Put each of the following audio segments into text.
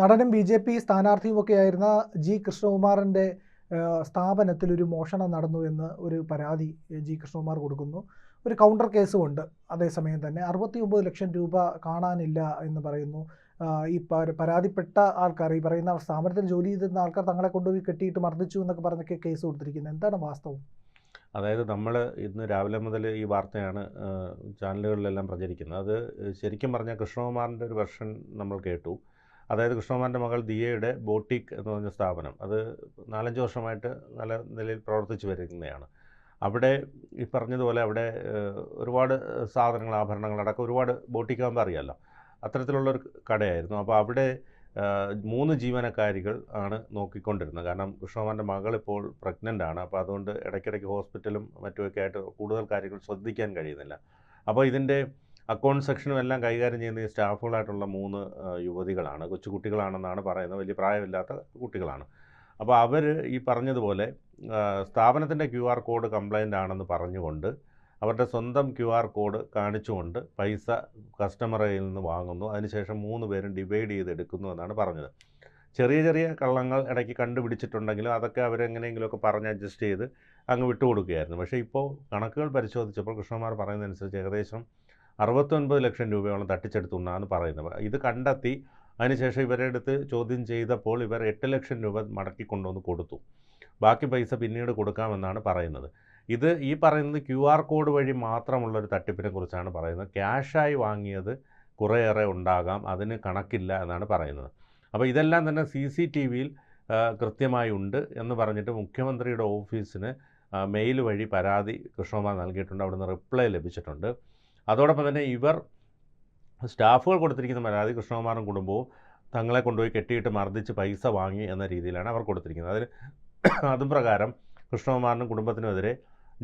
നടനും B J P സ്ഥാനാർത്ഥിയുമൊക്കെയായിരുന്ന G കൃഷ്ണകുമാറിന്റെ സ്ഥാപനത്തിൽ ഒരു മോഷണം നടന്നു എന്ന് ഒരു പരാതി ജി കൃഷ്ണകുമാർ കൊടുക്കുന്നു. ഒരു കൗണ്ടർ കേസുമുണ്ട് അതേസമയം തന്നെ. അറുപത്തി ഒമ്പത് ലക്ഷം രൂപ കാണാനില്ല എന്ന് പറയുന്നു. ഈ പരാതിപ്പെട്ട ആൾക്കാർ ഈ പറയുന്ന സ്ഥാപനത്തിൽ ജോലി ചെയ്തിരുന്ന ആൾക്കാർ തങ്ങളെ കൊണ്ടുപോയി കെട്ടിയിട്ട് മർദ്ദിച്ചു എന്നൊക്കെ പറഞ്ഞൊക്കെ കേസ് കൊടുത്തിരിക്കുന്നത്. എന്താണ് വാസ്തവം? അതായത് നമ്മൾ ഇന്ന് രാവിലെ മുതൽ ഈ വാർത്തയാണ് ചാനലുകളിലെല്ലാം പ്രചരിക്കുന്നത്. അത് ശരിക്കും പറഞ്ഞാൽ കൃഷ്ണകുമാറിന്റെ ഒരു വെർഷൻ നമ്മൾ കേട്ടു. അതായത് കൃഷ്ണകുമാറിന്റെ മകൾ ദിയയുടെ ബോട്ടിക് എന്ന് പറഞ്ഞ സ്ഥാപനം. അത് നാലഞ്ച് വർഷമായിട്ട് നല്ല നിലയിൽ പ്രവർത്തിച്ചു വരുന്നതാണ്. അവിടെ ഈ പറഞ്ഞതുപോലെ അവിടെ ഒരുപാട് സാധനങ്ങൾ ആഭരണങ്ങൾ അടക്കം ഒരുപാട് ബോട്ടിക്കാകുമ്പോൾ അറിയാമല്ലോ. അത്തരത്തിലുള്ളൊരു കടയായിരുന്നു. അപ്പോൾ അവിടെ മൂന്ന് ജീവനക്കാരികൾ ആണ് നോക്കിക്കൊണ്ടിരുന്നത്. കാരണം കൃഷ്ണകുമാറിന്റെ മകൾ ഇപ്പോൾ പ്രഗ്നന്റ് ആണ്. അപ്പോൾ അതുകൊണ്ട് ഇടയ്ക്കിടയ്ക്ക് ഹോസ്പിറ്റലും മറ്റുമൊക്കെ ആയിട്ട് കൂടുതൽ കാര്യങ്ങൾ ശ്രദ്ധിക്കാൻ കഴിയുന്നില്ല. അപ്പോൾ ഇതിന്റെ അക്കൗണ്ട് സെക്ഷനും എല്ലാം കൈകാര്യം ചെയ്യുന്ന ഈ സ്റ്റാഫുകളായിട്ടുള്ള മൂന്ന് യുവതികളാണ്. കൊച്ചുകുട്ടികളാണെന്നാണ് പറയുന്നത്. വലിയ പ്രായമില്ലാത്ത കുട്ടികളാണ്. അപ്പോൾ അവർ ഈ പറഞ്ഞതുപോലെ സ്ഥാപനത്തിന്റെ ക്യു ആർ കോഡ് കംപ്ലൈന്റ് ആണെന്ന് പറഞ്ഞുകൊണ്ട് അവരുടെ സ്വന്തം ക്യു ആർ കോഡ് കാണിച്ചുകൊണ്ട് പൈസ കസ്റ്റമറിൽ നിന്ന് വാങ്ങുന്നു. അതിനുശേഷം മൂന്ന് പേരും ഡിവൈഡ് ചെയ്ത് എടുക്കുന്നു എന്നാണ് പറഞ്ഞത്. ചെറിയ ചെറിയ കള്ളങ്ങൾ ഇടയ്ക്ക് കണ്ടുപിടിച്ചിട്ടുണ്ടെങ്കിലും അതൊക്കെ അവരെങ്ങനെയെങ്കിലുമൊക്കെ പറഞ്ഞ് അഡ്ജസ്റ്റ് ചെയ്ത് അങ്ങ് വിട്ടുകൊടുക്കുകയായിരുന്നു. പക്ഷേ ഇപ്പോൾ കണക്കുകൾ പരിശോധിച്ചപ്പോൾ കൃഷ്ണകുമാർ പറയുന്നതനുസരിച്ച് ഏകദേശം അറുപത്തൊൻപത് ലക്ഷം രൂപയോളം തട്ടിച്ചെടുത്തുണ്ടെന്നാണ് പറയുന്നത്. ഇത് കണ്ടെത്തി അതിനുശേഷം ഇവരെ അടുത്ത് ചോദ്യം ചെയ്തപ്പോൾ ഇവർ എട്ട് ലക്ഷം രൂപ മടക്കി കൊണ്ടുവന്ന് കൊടുത്തു. ബാക്കി പൈസ പിന്നീട് കൊടുക്കാമെന്നാണ് പറയുന്നത്. ഇത് ഈ പറയുന്നത് ക്യു ആർ കോഡ് വഴി മാത്രമുള്ളൊരു തട്ടിപ്പിനെ കുറിച്ചാണ് പറയുന്നത്. ക്യാഷായി വാങ്ങിയത് കുറേയേറെ ഉണ്ടാകാം അതിന് കണക്കില്ല എന്നാണ് പറയുന്നത്. അപ്പോൾ ഇതെല്ലാം തന്നെ സി സി ടി വിയിൽ കൃത്യമായി ഉണ്ട് എന്ന് പറഞ്ഞിട്ട് മുഖ്യമന്ത്രിയുടെ ഓഫീസിന് മെയിൽ വഴി പരാതി കൃഷ്ണകുമാർ നൽകിയിട്ടുണ്ട്. അവിടുന്ന് റിപ്ലൈ ലഭിച്ചിട്ടുണ്ട്. അതോടൊപ്പം തന്നെ ഇവർ സ്റ്റാഫുകൾ കൊടുത്തിരിക്കുന്ന പരാതി കൃഷ്ണകുമാറും കുടുംബവും തങ്ങളെ കൊണ്ടുപോയി കെട്ടിയിട്ട് മർദ്ദിച്ച് പൈസ വാങ്ങി എന്ന രീതിയിലാണ് അവർ കൊടുത്തിരിക്കുന്നത്. അതിന് അതും പ്രകാരം കൃഷ്ണകുമാറിനും കുടുംബത്തിനുമെതിരെ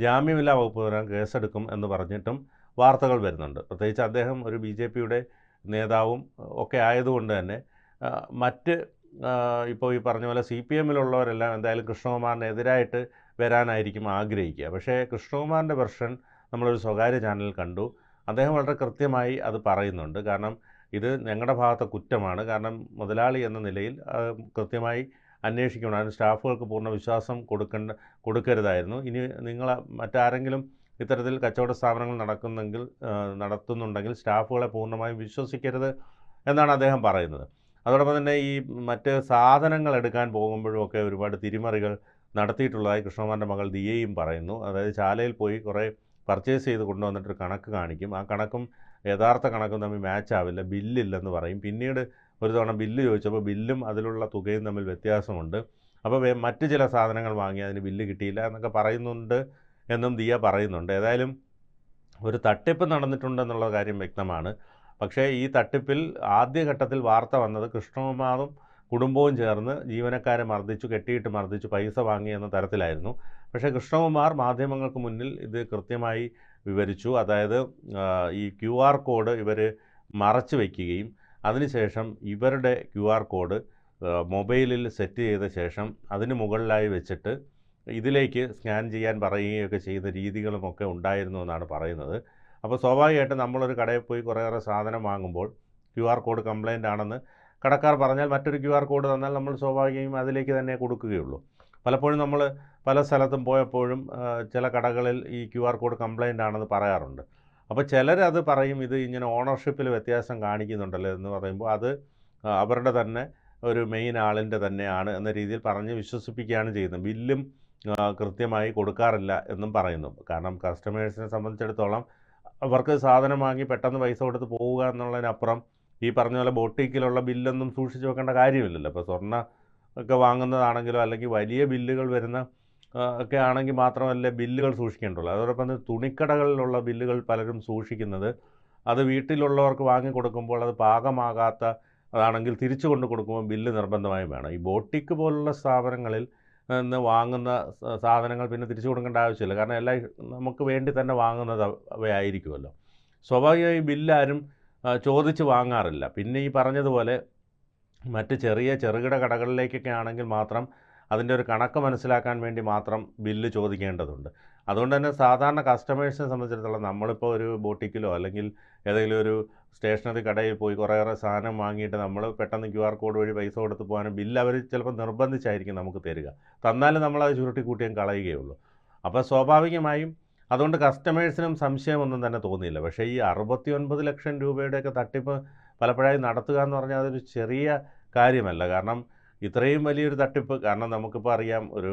ജാമ്യമില്ലാ വകുപ്പ് വരാൻ കേസെടുക്കും എന്ന് പറഞ്ഞിട്ടും വാർത്തകൾ വരുന്നുണ്ട്. പ്രത്യേകിച്ച് അദ്ദേഹം ഒരു ബി ജെ പിയുടെ നേതാവും ഒക്കെ ആയതുകൊണ്ട് തന്നെ മറ്റ് ഇപ്പോൾ ഈ പറഞ്ഞ പോലെ സി പി എമ്മിലുള്ളവരെല്ലാം എന്തായാലും കൃഷ്ണകുമാറിനെതിരായിട്ട് വരാനായിരിക്കും ആഗ്രഹിക്കുക. പക്ഷേ കൃഷ്ണകുമാറിന്റെ വെർഷൻ നമ്മളൊരു സ്വകാര്യ ചാനലിൽ കണ്ടു. അദ്ദേഹം വളരെ കൃത്യമായി അത് പറയുന്നുണ്ട്. കാരണം ഇത് ഞങ്ങളുടെ ഭാഗത്തെ കുറ്റമാണ്. കാരണം മുതലാളി എന്ന നിലയിൽ കൃത്യമായി അന്വേഷിക്കണം. അതിന് സ്റ്റാഫുകൾക്ക് പൂർണ വിശ്വാസം കൊടുക്കേണ്ട കൊടുക്കരുതായിരുന്നു. ഇനി നിങ്ങൾ മറ്റാരെങ്കിലും ഇത്തരത്തിൽ കച്ചവട സ്ഥാപനങ്ങൾ നടക്കുന്നെങ്കിൽ നടത്തുന്നുണ്ടെങ്കിൽ സ്റ്റാഫുകളെ പൂർണമായും വിശ്വസിക്കരുത് എന്നാണ് അദ്ദേഹം പറയുന്നത്. അതോടൊപ്പം തന്നെ ഈ മറ്റ് സാധനങ്ങൾ എടുക്കാൻ പോകുമ്പോഴും ഒക്കെ ഒരുപാട് തിരിമറികൾ നടത്തിയിട്ടുള്ളതായി കൃഷ്ണകുമാറിന്റെ മകൾ ദിയയും പറയുന്നു. അതായത് ചാലയിൽ പോയി കുറേ പർച്ചേസ് ചെയ്ത് കൊണ്ടുവന്നിട്ടൊരു കണക്ക് കാണിക്കും. ആ കണക്കും യഥാർത്ഥ കണക്കും തമ്മിൽ മാച്ച് ആവില്ല ബില്ലില്ലെന്ന് പറയും. പിന്നീട് ഒരു തവണ ബില്ല് ചോദിച്ചപ്പോൾ ബില്ലും അതിലുള്ള തുകയും തമ്മിൽ വ്യത്യാസമുണ്ട്. അപ്പോൾ മറ്റ് ചില സാധനങ്ങൾ വാങ്ങി അതിന് ബില്ല് കിട്ടിയില്ല എന്നൊക്കെ പറയുന്നുണ്ട് എന്നും ദിയ പറയുന്നുണ്ട്. ഏതായാലും ഒരു തട്ടിപ്പ് നടന്നിട്ടുണ്ടെന്നുള്ള കാര്യം വ്യക്തമാണ്. പക്ഷേ ഈ തട്ടിപ്പിൽ ആദ്യഘട്ടത്തിൽ വാർത്ത വന്നത് കൃഷ്ണകുമാറും കുടുംബവും ചേർന്ന് ജീവനക്കാരെ മർദ്ദിച്ചു കെട്ടിയിട്ട് മർദ്ദിച്ചു പൈസ വാങ്ങി എന്ന തരത്തിലായിരുന്നു. പക്ഷേ കൃഷ്ണകുമാർ മാധ്യമങ്ങൾക്ക് മുന്നിൽ ഇത് കൃത്യമായി വിവരിച്ചു. അതായത് ഈ ക്യു ആർ കോഡ് ഇവർ മറച്ചു വയ്ക്കുകയും അതിനുശേഷം ഇവരുടെ ക്യു ആർ കോഡ് മൊബൈലിൽ സെറ്റ് ചെയ്ത ശേഷം അതിന് മുകളിലായി വെച്ചിട്ട് ഇതിലേക്ക് സ്കാൻ ചെയ്യാൻ പറയുകയൊക്കെ ചെയ്ത രീതികളുമൊക്കെ ഉണ്ടായിരുന്നു എന്നാണ് പറയുന്നത്. അപ്പോൾ സ്വാഭാവികമായിട്ടും നമ്മളൊരു കടയിൽ പോയി കുറേയേറെ സാധനം വാങ്ങുമ്പോൾ ക്യു ആർ കോഡ് കംപ്ലൈന്റ് ആണെന്ന് കടക്കാർ പറഞ്ഞാൽ മറ്റൊരു ക്യു ആർ കോഡ് തന്നാൽ നമ്മൾ സ്വാഭാവികമായും അതിലേക്ക് തന്നെ കൊടുക്കുകയുള്ളൂ. പലപ്പോഴും നമ്മൾ പല സ്ഥലത്തും പോയപ്പോഴും ചില കടകളിൽ ഈ ക്യു ആർ കോഡ് കംപ്ലൈന്റ് ആണെന്ന് പറയാറുണ്ട്. അപ്പോൾ ചിലരത് പറയും ഇത് ഇങ്ങനെ ഓണർഷിപ്പിൽ വ്യത്യാസം കാണിക്കുന്നുണ്ടല്ലോ എന്ന് പറയുമ്പോൾ അത് അവരുടെ തന്നെ ഒരു മെയിൻ ആളിന്റെ തന്നെയാണ് എന്ന രീതിയിൽ പറഞ്ഞ് വിശ്വസിപ്പിക്കുകയാണ് ചെയ്യുന്നത്. ബില്ലും കൃത്യമായി കൊടുക്കാറില്ല എന്നും പറയുന്നു. കാരണം കസ്റ്റമേഴ്സിനെ സംബന്ധിച്ചിടത്തോളം അവർക്ക് സാധനം വാങ്ങി പെട്ടെന്ന് പൈസ കൊടുത്ത് പോവുക എന്നുള്ളതിനപ്പുറം ഈ പറഞ്ഞ പോലെ ബോട്ടിക്കിലുള്ള ബില്ലൊന്നും സൂക്ഷിച്ച് വെക്കേണ്ട കാര്യമില്ലല്ലോ. ഇപ്പോൾ സ്വർണ ഒക്കെ വാങ്ങുന്നതാണെങ്കിലോ അല്ലെങ്കിൽ വലിയ ബില്ലുകൾ വരുന്ന ഒക്കെ ആണെങ്കിൽ മാത്രമല്ലേ ബില്ലുകൾ സൂക്ഷിക്കേണ്ടുള്ളൂ അതോടൊപ്പം തന്നെ തുണിക്കടകളിലുള്ള ബില്ലുകൾ പലരും സൂക്ഷിക്കുന്നത് അത് വീട്ടിലുള്ളവർക്ക് വാങ്ങി കൊടുക്കുമ്പോൾ അത് പാകമാകാത്ത അതാണെങ്കിൽ തിരിച്ചു കൊണ്ട് കൊടുക്കുമ്പോൾ ബില്ല് നിർബന്ധമായും വേണം. ഈ ബോട്ടിക്ക് പോലുള്ള സ്ഥാപനങ്ങളിൽ നിന്ന് വാങ്ങുന്ന സാധനങ്ങൾ പിന്നെ തിരിച്ചു കൊടുക്കേണ്ട ആവശ്യമില്ല. കാരണം എല്ലാം നമുക്ക് വേണ്ടി തന്നെ വാങ്ങുന്നത് അവ- അവയായിരിക്കുമല്ലോ. സ്വാഭാവികമായി ബില്ലാരും ചോദിച്ച് വാങ്ങാറില്ല. പിന്നെ ഈ പറഞ്ഞതുപോലെ മറ്റ് ചെറിയ ചെറുകിട കടകളിലേക്കൊക്കെ ആണെങ്കിൽ മാത്രം അതിന്റെ ഒരു കണക്ക് മനസ്സിലാക്കാൻ വേണ്ടി മാത്രം ബില്ല് ചോദിക്കേണ്ടതുണ്ട്. അതുകൊണ്ട് തന്നെ സാധാരണ കസ്റ്റമേഴ്സിനെ സംബന്ധിച്ചിടത്തോളം നമ്മളിപ്പോൾ ഒരു ബോട്ടിക്കിലോ അല്ലെങ്കിൽ ഏതെങ്കിലും ഒരു സ്റ്റേഷനറി കടയിൽ പോയി കുറേയേറെ സാധനം വാങ്ങിയിട്ട് നമ്മൾ പെട്ടെന്ന് ക്യു ആർ കോഡ് വഴി പൈസ കൊടുത്ത് പോകാനും ബില്ല് അവർ ചിലപ്പോൾ നിർബന്ധിച്ചായിരിക്കും നമുക്ക് തരിക. തന്നാലും നമ്മളത് ചുരുട്ടി കൂട്ടിയും കളയുകയുള്ളൂ. അപ്പോൾ സ്വാഭാവികമായും അതുകൊണ്ട് കസ്റ്റമേഴ്സിനും സംശയമൊന്നും തന്നെ തോന്നിയില്ല. പക്ഷേ ഈ അറുപത്തി ഒൻപത് ലക്ഷം രൂപയുടെയൊക്കെ തട്ടിപ്പ് പലപ്പോഴായി നടത്തുക എന്ന് പറഞ്ഞാൽ അതൊരു ചെറിയ കാര്യമല്ല. കാരണം ഇത്രയും വലിയൊരു തട്ടിപ്പ് കാരണം നമുക്കിപ്പോൾ അറിയാം ഒരു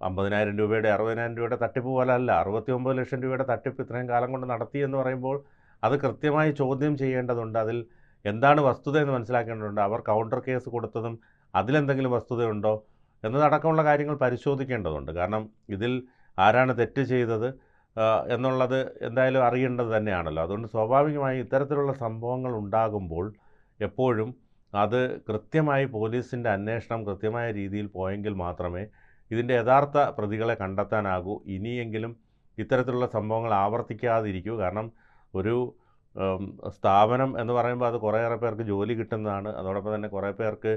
അമ്പതിനായിരം രൂപയുടെ അറുപതിനായിരം രൂപയുടെ തട്ടിപ്പ് പോലെ അല്ല. അറുപത്തി ഒമ്പത് ലക്ഷം രൂപയുടെ തട്ടിപ്പ് ഇത്രയും കാലം കൊണ്ട് നടത്തി എന്ന് പറയുമ്പോൾ അത് കൃത്യമായി ചോദ്യം ചെയ്യേണ്ടതുണ്ട്. അതിൽ എന്താണ് വസ്തുത എന്ന് മനസ്സിലാക്കേണ്ടതുണ്ട്. അവർ കൗണ്ടർ കേസ് കൊടുത്തതും അതിലെന്തെങ്കിലും വസ്തുതയുണ്ടോ എന്നതടക്കമുള്ള കാര്യങ്ങൾ പരിശോധിക്കേണ്ടതുണ്ട്. കാരണം ഇതിൽ ആരാണ് തെറ്റ് ചെയ്തത് എന്നുള്ളത് എന്തായാലും അറിയേണ്ടത് തന്നെയാണല്ലോ. അതുകൊണ്ട് സ്വാഭാവികമായി ഇത്തരത്തിലുള്ള സംഭവങ്ങൾ ഉണ്ടാകുമ്പോൾ എപ്പോഴും അത് കൃത്യമായി പോലീസിന്റെ അന്വേഷണം കൃത്യമായ രീതിയിൽ പോയെങ്കിൽ മാത്രമേ ഇതിന്റെ യഥാർത്ഥ പ്രതികളെ കണ്ടെത്താനാകൂ. ഇനിയെങ്കിലും ഇത്തരത്തിലുള്ള സംഭവങ്ങൾ ആവർത്തിക്കാതിരിക്കൂ. കാരണം ഒരു സ്ഥാപനം എന്ന് പറയുമ്പോൾ അത് കുറേയേറെ പേർക്ക് ജോലി കിട്ടുന്നതാണ്. അതോടൊപ്പം തന്നെ കുറേ പേർക്ക്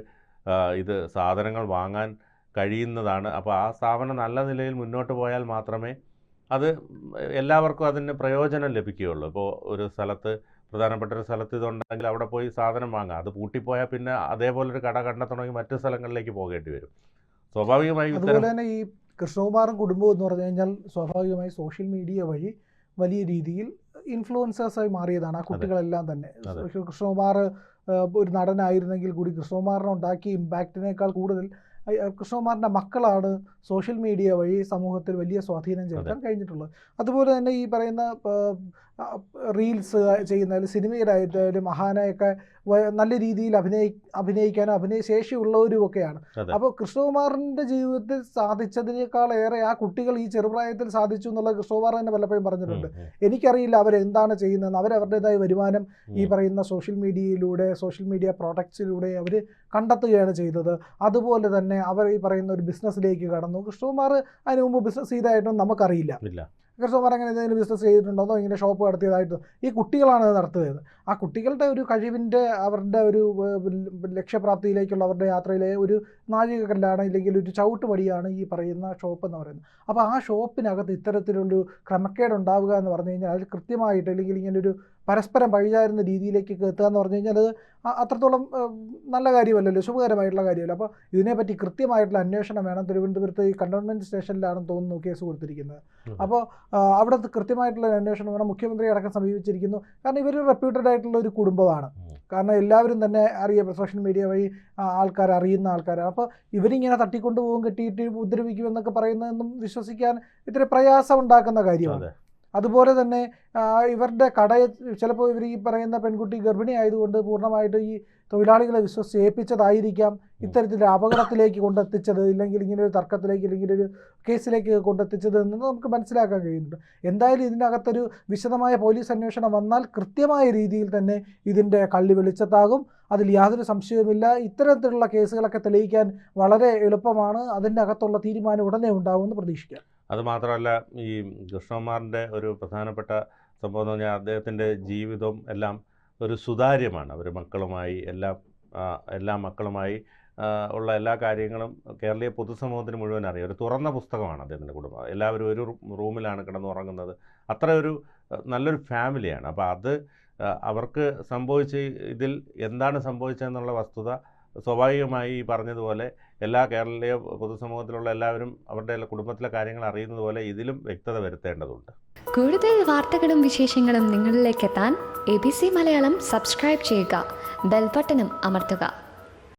ഇത് സാധനങ്ങൾ വാങ്ങാൻ കഴിയുന്നതാണ്. അപ്പോൾ ആ സ്ഥാപനം നല്ല നിലയിൽ മുന്നോട്ട് പോയാൽ മാത്രമേ അത് എല്ലാവർക്കും അതിന് പ്രയോജനം ലഭിക്കുകയുള്ളൂ. ഇപ്പോൾ ഒരു സ്ഥലത്ത് പ്രധാനപ്പെട്ട ഒരു സ്ഥലത്ത് ഇതുണ്ടെങ്കിൽ അവിടെ പോയി സാധനം വാങ്ങാം. അത് പൂട്ടിപ്പോയാൽ പിന്നെ അതേപോലൊരു കട കണ്ടെത്തണമെങ്കിൽ മറ്റു സ്ഥലങ്ങളിലേക്ക് പോകേണ്ടി വരും. സ്വാഭാവികമായി അതുപോലെ തന്നെ ഈ കൃഷ്ണകുമാറും കുടുംബം എന്ന് പറഞ്ഞു കഴിഞ്ഞാൽ സ്വാഭാവികമായി സോഷ്യൽ മീഡിയ വഴി വലിയ രീതിയിൽ ഇൻഫ്ലുവൻസേഴ്സായി മാറിയതാണ് ആ കുട്ടികളെല്ലാം തന്നെ. കൃഷ്ണകുമാർ ഒരു നടനായിരുന്നെങ്കിൽ കൂടി കൃഷ്ണകുമാറിനെ ഉണ്ടാക്കിയ ഇമ്പാക്റ്റിനേക്കാൾ കൂടുതൽ കൃഷ്ണകുമാറിന്റെ മക്കളാണ് സോഷ്യൽ മീഡിയ വഴി സമൂഹത്തിൽ വലിയ സ്വാധീനം ചെലുത്താൻ കഴിഞ്ഞിട്ടുള്ളത്. അതുപോലെ തന്നെ ഈ പറയുന്ന റീൽസ് ചെയ്യുന്ന സിനിമയിലായാലും മഹാനയൊക്കെ നല്ല രീതിയിൽ അഭിനയി അഭിനയിക്കാനും അഭിനയ ശേഷി ഉള്ളവരുമൊക്കെയാണ് അപ്പോൾ കൃഷ്ണകുമാറിന്റെ ജീവിതത്തിൽ സാധിച്ചതിനേക്കാൾ ഏറെ ആ കുട്ടികൾ ഈ ചെറുപ്രായത്തിൽ സാധിച്ചു എന്നുള്ളത് കൃഷ്ണകുമാർ തന്നെ പലപ്പോഴും പറഞ്ഞിട്ടുണ്ട്. എനിക്കറിയില്ല അവരെന്താണ് ചെയ്യുന്നതെന്ന്. അവരവരുടേതായ വരുമാനം ഈ പറയുന്ന സോഷ്യൽ മീഡിയയിലൂടെ സോഷ്യൽ മീഡിയ പ്രോഡക്ട്സിലൂടെ അവർ കണ്ടെത്തുകയാണ് ചെയ്തത്. അതുപോലെ തന്നെ അവർ ഈ പറയുന്ന ഒരു ബിസിനസ്സിലേക്ക് കടന്നു. കൃഷ്ണകുമാർ അതിനു മുമ്പ് ബിസിനസ് ചെയ്തതായിട്ടൊന്നും നമുക്കറിയില്ല. കൃഷ്ണകുമാർ അങ്ങനെ എന്തെങ്കിലും ബിസിനസ് ചെയ്തിട്ടുണ്ടോ ഇങ്ങനെ ഷോപ്പ് നടത്തിയതായിട്ട് ഈ കുട്ടികളാണ് അത് നടത്തിയത്. ആ കുട്ടികളുടെ ഒരു കഴിവിന്റെ അവരുടെ ഒരു ലക്ഷ്യപ്രാപ്തിയിലേക്കുള്ള അവരുടെ യാത്രയിലെ ഒരു നാഴികക്കല്ലാണ് ഇല്ലെങ്കിൽ ഒരു ചവിട്ടുപടിയാണ് ഈ പറയുന്ന ഷോപ്പ് എന്ന് പറയുന്നത്. അപ്പോൾ ആ ഷോപ്പിനകത്ത് ഇത്തരത്തിലൊരു ക്രമക്കേട് ഉണ്ടാവുക എന്ന് പറഞ്ഞു കഴിഞ്ഞാൽ അതിൽ കൃത്യമായിട്ട് അല്ലെങ്കിൽ ഇങ്ങനെ ഒരു പരസ്പരം പഴിചാരുന്ന രീതിയിലേക്ക് എത്തുക എന്ന് പറഞ്ഞു കഴിഞ്ഞാൽ അത് അത്രത്തോളം നല്ല കാര്യമല്ലല്ലോ ശുഭകരമായിട്ടുള്ള കാര്യമല്ല. അപ്പോൾ ഇതിനെപ്പറ്റി കൃത്യമായിട്ടുള്ള അന്വേഷണം വേണം. തിരുവനന്തപുരത്ത് ഈ കണ്ടോൺമെന്റ് സ്റ്റേഷനിലാണെന്ന് തോന്നുന്നു കേസ് കൊടുത്തിരിക്കുന്നത്. അപ്പോൾ അവിടെ കൃത്യമായിട്ടുള്ള അന്വേഷണം വേണം. മുഖ്യമന്ത്രി അടക്കം സമീപിച്ചിരിക്കുന്നു. കാരണം ഇവർ റെപ്യൂട്ടഡ് ആയിട്ടുള്ള ഒരു കുടുംബമാണ്. കാരണം എല്ലാവരും തന്നെ അറിയ സോഷ്യൽ മീഡിയ വഴി ആൾക്കാർ അറിയുന്ന ആൾക്കാരാണ്. അപ്പോൾ ഇവരിങ്ങനെ തട്ടിക്കൊണ്ടുപോകും കെട്ടിയിട്ട് ഉപദ്രവിക്കുമെന്നൊക്കെ പറയുന്നതെന്നും വിശ്വസിക്കാൻ ഇത്ര പ്രയാസം ഉണ്ടാക്കുന്ന കാര്യമാണ്. അതുപോലെ തന്നെ ഇവരുടെ കടയെ ചിലപ്പോൾ ഇവർ ഈ പറയുന്ന പെൺകുട്ടി ഗർഭിണി ആയതുകൊണ്ട് പൂർണമായിട്ട് ഈ തൊഴിലാളികളെ വിശ്വസിച്ച് ഏൽപ്പിച്ചതായിരിക്കാം ഇത്തരത്തിൽ അപകടത്തിലേക്ക് കൊണ്ടെത്തിച്ചത് ഇല്ലെങ്കിൽ ഇങ്ങനെ ഒരു തർക്കത്തിലേക്ക് ഇല്ലെങ്കിൽ ഒരു കേസിലേക്ക് കൊണ്ടെത്തിച്ചത് എന്ന് നമുക്ക് മനസ്സിലാക്കാൻ കഴിയുന്നുണ്ട്. എന്തായാലും ഇതിനകത്തൊരു വിശദമായ പോലീസ് അന്വേഷണം വന്നാൽ കൃത്യമായ രീതിയിൽ തന്നെ ഇതിന്റെ കള്ളി വെളിച്ചത്താകും. അതിൽ യാതൊരു സംശയവുമില്ല. ഇത്തരത്തിലുള്ള കേസുകളൊക്കെ തെളിയിക്കാൻ വളരെ എളുപ്പമാണ്. അതിന്റെ അകത്തുള്ള തീരുമാനം ഉടനെ ഉണ്ടാകുമെന്ന് പ്രതീക്ഷിക്കാം. അത് മാത്രമല്ല ഈ കൃഷ്ണകുമാറിന്റെ ഒരു പ്രധാനപ്പെട്ട സംഭവം എന്ന് പറഞ്ഞാൽ അദ്ദേഹത്തിന്റെ ജീവിതം എല്ലാം ഒരു സുതാര്യമാണ്. അവർ മക്കളുമായി എല്ലാം എല്ലാ മക്കളുമായി ഉള്ള എല്ലാ കാര്യങ്ങളും കേരളീയ പൊതുസമൂഹത്തിന് മുഴുവൻ അറിയാം. ഒരു തുറന്ന പുസ്തകമാണ് അദ്ദേഹത്തിന്റെ കുടുംബം. എല്ലാവരും ഒരു റൂമിലാണ് കിടന്നുറങ്ങുന്നത് അത്ര ഒരു നല്ലൊരു ഫാമിലിയാണ്. അപ്പോൾ അത് അവർക്ക് സംഭവിച്ച ഇതിൽ എന്താണ് സംഭവിച്ചതെന്നുള്ള വസ്തുത സ്വാഭാവികമായി ഈ പറഞ്ഞതുപോലെ എല്ലാ കേരളീയ പൊതുസമൂഹത്തിലുള്ള എല്ലാവരും അവരുടെ കുടുംബത്തിലെ കാര്യങ്ങൾ അറിയുന്നത് പോലെ ഇതിലും വ്യക്തത വരുത്തേണ്ടതുണ്ട്. കൂടുതൽ വാർത്തകളും വിശേഷങ്ങളും നിങ്ങളിലേക്ക് എത്താൻ A B C Malayalam subscribe ചെയ്യുക. ബെൽബട്ടനും അമർത്തുക.